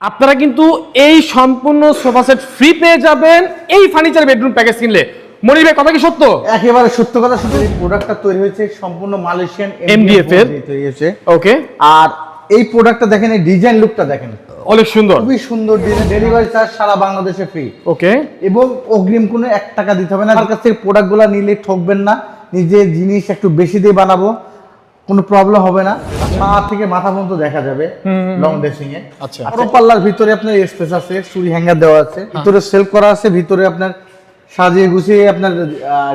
আপনারা কিন্তু এই সম্পূর্ণ সোফা সেট ফ্রি পেয়ে যাবেন। এই ফার্নিচার বেডরুম প্যাকেজ কিনলে। মনির ভাই কথা কি সত্য? একেবারে সত্য কথা শুধু এই প্রোডাক্টটা তৈরি হয়েছে সম্পূর্ণ মালয়েশিয়ান MDF এর? তৈরি হয়েছে। ওকে আর এই প্রোডাক্টটা দেখেন এই ডিজাইন লুকটা দেখেন। অনেক সুন্দর। খুবই সুন্দর ডিজাইন ডেলিভারি চার্জ সারা বাংলাদেশে ফ্রি ওকে এবং অগ্রিম কোনো এক টাকা দিতে হবে না। আমার কাছ থেকে প্রোডাক্টগুলো নিলে ঠকবেন না। নিজে জিনিস একটু বেশি দিয়ে বানাবো। কোনো প্রবলেম হবে না। পা থেকে মাথা পর্যন্ত দেখা যাবে লং ড্রেসিং এ। আচ্ছা। বড় পাল্লার ভিতরে আপনার স্পেস আছে চুরি হ্যাঙ্গার দেওয়া আছে। ভিতরে সেল করা আছে ভিতরে আপনার সাজিয়ে গুছিয়ে আপনার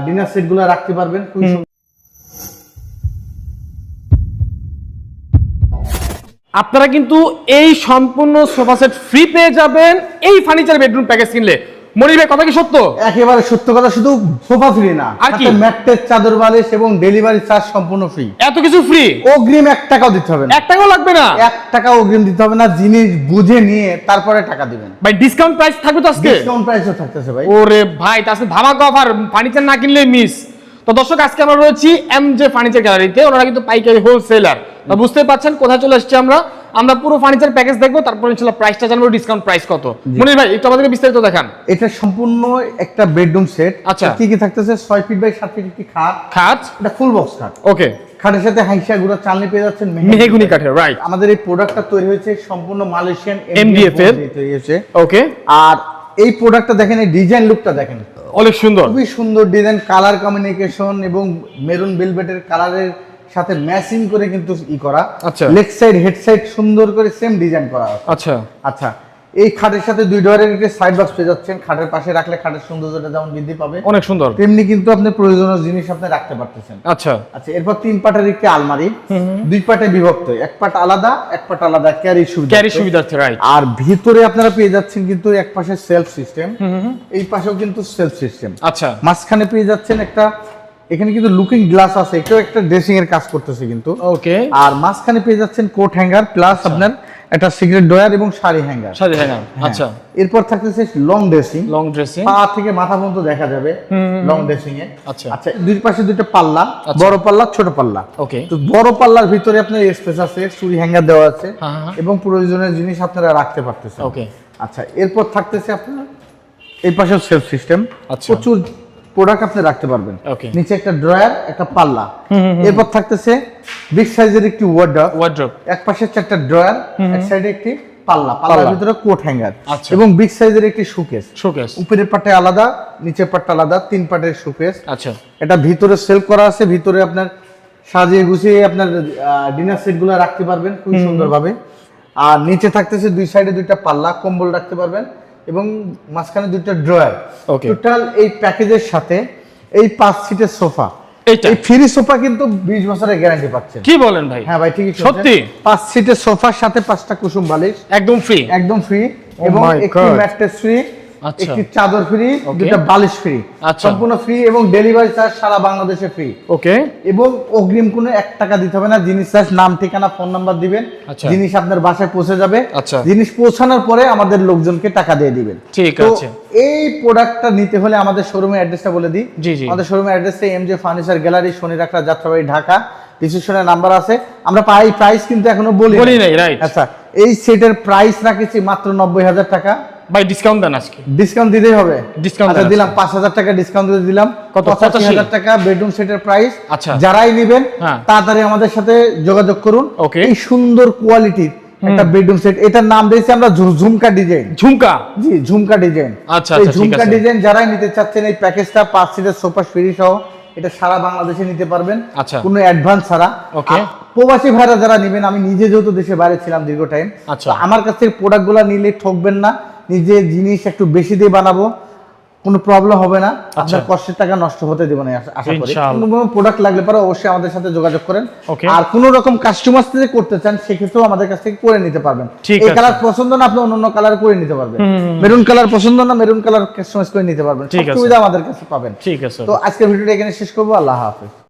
ডিনার সেটগুলো রাখতে পারবেন। আপনারা কিন্তু এই সম্পূর্ণ সোফা সেট ফ্রি পেয়ে যাবেন। এই ফার্নিচার বেডরুম প্যাকেজ কিনলে মনির ভাই কথা কি সত্য? একেবারে সত্য কথা শুধু সোফা ফ্রি না। আর কি? ম্যাট্রেস চাদর বালিশ এবং ডেলিভারি চার্জ সম্পূর্ণ ফ্রি এত কিছু ফ্রি অগ্রিম এক টাকাও দিতে হবে না। এক টাকাও লাগবে না? এক টাকা অগ্রিম দিতে হবে না জিনিস বুঝে নিয়ে তারপরে টাকা দিবেন। ভাই ডিসকাউন্ট প্রাইস থাকবে তো আজকে? ডিসকাউন্ট প্রাইসও থাকতেছে ভাই। ওরে ভাই তার সাথে ধামাকা অফার ফার্নিচার না কিনলে মিস তো দর্শক আজকে আমরা রয়েছি এম জে ফার্নিচার গ্যালারিতে ওনারা কিন্তু পাইকারি হোলসেলার বুঝতে পারছেন কোথায় চলে এসেছি আমরা? আমরা পুরো ফার্নিচার প্যাকেজ দেখব তারপর ইনশাল্লাহ প্রাইসটা জানব ডিসকাউন্ট প্রাইস কত। মনির ভাই একটু আমাদেরকে বিস্তারিত দেখান। এটা সম্পূর্ণ একটা বেডরুম সেট আচ্ছা। কি কি থাকতেছে? ছয় ফিট বাই সাত ফিট একটি খাট। খাট? এটা ফুল বক্স খাট। ওকে খাটের সাথে হাইসা গুঁড়া চালনি পেয়ে যাচ্ছেন মেহেগুনি। কাঠের রাইট আমাদের এই প্রোডাক্টটা তৈরি হয়েছে সম্পূর্ণ মালয়েশিয়ান MDF এর? তৈরি হয়েছে ওকে আর এই প্রোডাক্টটা দেখেন এই ডিজাইন লুকটা দেখেন। অনেক সুন্দর। খুবই সুন্দর ডিজাইন কালার কমিউনিকেশন এবং মেরুন বেলভেটের কালারের সাথে ম্যাচিং করে কিন্তু ই করা। আচ্ছা। লেগ সাইড হেড সাইড সুন্দর করে সেম ডিজাইন করা আছে। আচ্ছা। আচ্ছা এই খাটের সাথে দুই ডোরের একটা সাইড বক্স পেয়ে যাচ্ছেন। খাটের পাশে রাখলে খাটের সৌন্দর্যটা যেমন বৃদ্ধি পাবে অনেক সুন্দর। তেমনি কিন্তু আপনি প্রয়োজনীয় জিনিস আপনি রাখতে পারতেছেন। আচ্ছা। আচ্ছা এরপর তিন পাটের একটি আলমারি দুই পাটে বিভক্ত এক পাট আলাদা এক পাট আলাদা ক্যারি সুবিধা ক্যারি সুবিধার্থে রাইট আর ভিতরে আপনারা পেয়ে যাচ্ছেন কিন্তু এক পাশে সেলফ সিস্টেম এই পাশেও কিন্তু সেলফ সিস্টেম আচ্ছা। মাঝখানে পেয়ে যাচ্ছেন একটা এখানে কিন্তু লুকিং গ্লাস আছে এটাও একটা ড্রেসিং এর কাজ করতেছে কিন্তু। ওকে আর মাঝখানে পেয়ে যাচ্ছেন কোট হ্যাঙ্গার প্লাস আপনার একটা সিগারেট ড্রয়ার এবং শাড়ি হ্যাঙ্গার সাথে হ্যাঁ। আচ্ছা। এরপর থাকতেছে লং ড্রেসিং লং ড্রেসিং পা থেকে মাথা পর্যন্ত দেখা যাবে লং ড্রেসিং এ। আচ্ছা। আচ্ছা দুই পাশে দুইটা পাল্লা আচ্ছা। বড় পাল্লা ছোট পাল্লা। ওকে তো বড় পাল্লার ভিতরে আপনার স্পেস আছে চুরি হ্যাঙ্গার দেওয়া আছে হ্যাঁ, হ্যাঁ। এবং প্রয়োজনীয় জিনিস আপনারা রাখতে পারতেছেন। ওকে আচ্ছা এরপর থাকতেছে আপনার এই পাশে সেলফ সিস্টেম আচ্ছা। প্রচুর প্রোডাক্ট আপনি রাখতে পারবেন। নিচে একটা ড্রয়ার একটা পাল্লা। এরপর থাকতেছে বিগ সাইজের একটি ওয়ার্ড্রপ ওয়ার্ড্রপ এক পাশে চারটা ড্রয়ার এক সাইডে একটি পাল্লা। পাল্লার। ভিতরে কোট হ্যাঙ্গার আচ্ছা। এবং বিগ সাইজের একটি শোকেস শোকেস উপরের পাটে আলাদা নিচের পাটটা আলাদা তিন পাটের শোকেস আচ্ছা। এটা ভিতরে সেল করা আছে ভিতরে আপনার সাজিয়ে গুছিয়ে আপনার ডিনার সেটগুলো রাখতে পারবেন খুব সুন্দরভাবে। আর নিচে থাকতেছে দুই সাইডে দুইটা পাল্লা কম্বল রাখতে পারবেন। এবং মাঝখানে দুইটা ড্রয়ার. টোটাল এই প্যাকেজের সাথে এই পাঁচ সিটের সোফা এইটা? এই ফ্রি সোফা কিন্তু বিশ বছরের গ্যারান্টি পাচ্ছেন কি বলেন ভাই হ্যাঁ ভাই ঠিকই। সত্যি? পাঁচ সিটের সোফার সাথে পাঁচটা কুসুম বালিশ একদম ফ্রি একদম ফ্রি Oh এবং একটি ম্যাট্রেস ফ্রি। একটি চাদর ফ্রি. দুটা বালিশ ফ্রি আচ্ছা। সম্পূর্ণ ফ্রি এবং ডেলিভারি চার্জ সারা বাংলাদেশে ফ্রি ওকে এবং অগ্রিম কোনো এক টাকা দিতে হবে না জিনিস চার্জ নাম ঠিকানা ফোন নাম্বার দিবেন আচ্ছা। জিনিস আপনার বাসায় পৌঁছে যাবে আচ্ছা। জিনিস পৌঁছানোর পরে আমাদের লোকজনকে টাকা দিয়ে দিবেন ঠিক আছে। এই প্রোডাক্টটা নিতে হলে আমাদের শোরুমের অ্যাড্রেসটা বলে দিই। আমাদের শোরুমের অ্যাড্রেসে এম জে ফার্নিচার গ্যালারি শনি রাখলা যাত্রাবাড়ি ঢাকা ডিসক্রিপশনের নাম্বার আছে আমরা পাই প্রাইস কিন্তু এখনও বলি বলি নাই, right. আচ্ছা এই সেটের প্রাইস রাখেছি মাত্র নব্বই হাজার টাকা ভাই ডিসকাউন্ট দেন আজকে। ডিসকাউন্ট দিতেই হবে। Discount আচ্ছা দিলাম পাঁচ হাজার টাকা ডিসকাউন্ট দিয়ে দিলাম। কত? পঁচাশি হাজার টাকা বেডরুম সেটের প্রাইস আচ্ছা। যারাই নেবেন হ্যাঁ। তাড়াতাড়ি আমাদের সাথে যোগাযোগ করুন। Okay. এই সুন্দর কোয়ালিটির একটা বেডরুম সেট এটার নাম দিয়েছি আমরা ঝুমকা ডিজাইন ঝুমকা? জি ঝুমকা ডিজাইন আচ্ছা, এই আচ্ছা, ঝুমকা ডিজাইন যারাই নিতে চাচ্ছেন এই প্যাকেজটা পাঁচ সিটের সোফা ফ্রি সহ এটা সারা বাংলাদেশে নিতে পারবেন। আচ্ছা। কোনো অ্যাডভান্স ছাড়া। ওকে। প্রবাসী ভাইরা যারা নেবেন আমি নিজে যেহেতু দেশে বাইরে ছিলাম দীর্ঘ টাইম আচ্ছা। আমার কাছ থেকে প্রোডাক্টগুলো নিলে ঠকবেন না। নিজে জিনিস একটু বেশি দিয়ে বানাবো কোনো প্রবলেম হবে না। আপনার কষ্টের টাকা নষ্ট হতে দেবো না আশা- করি। আচ্ছা। কোনো প্রোডাক্ট লাগলে পরে অবশ্যই আমাদের সাথে যোগাযোগ করেন। আর কোনো রকম কাস্টমার যদি করতে চান সেক্ষেত্রেও আমাদের কাছ থেকে করে নিতে পারবেন। এই কালার পছন্দ না আপনি অন্য অন্য কালার করে নিতে পারবেন। মেরুন কালার পছন্দ না মেরুন কালার কাস্টমাইজ করে নিতে পারবেন। সুবিধা আমাদের কাছে পাবেন। ঠিক আছে। তো আজকের ভিডিওটা এখানে শেষ করব। আল্লাহ হাফেজ।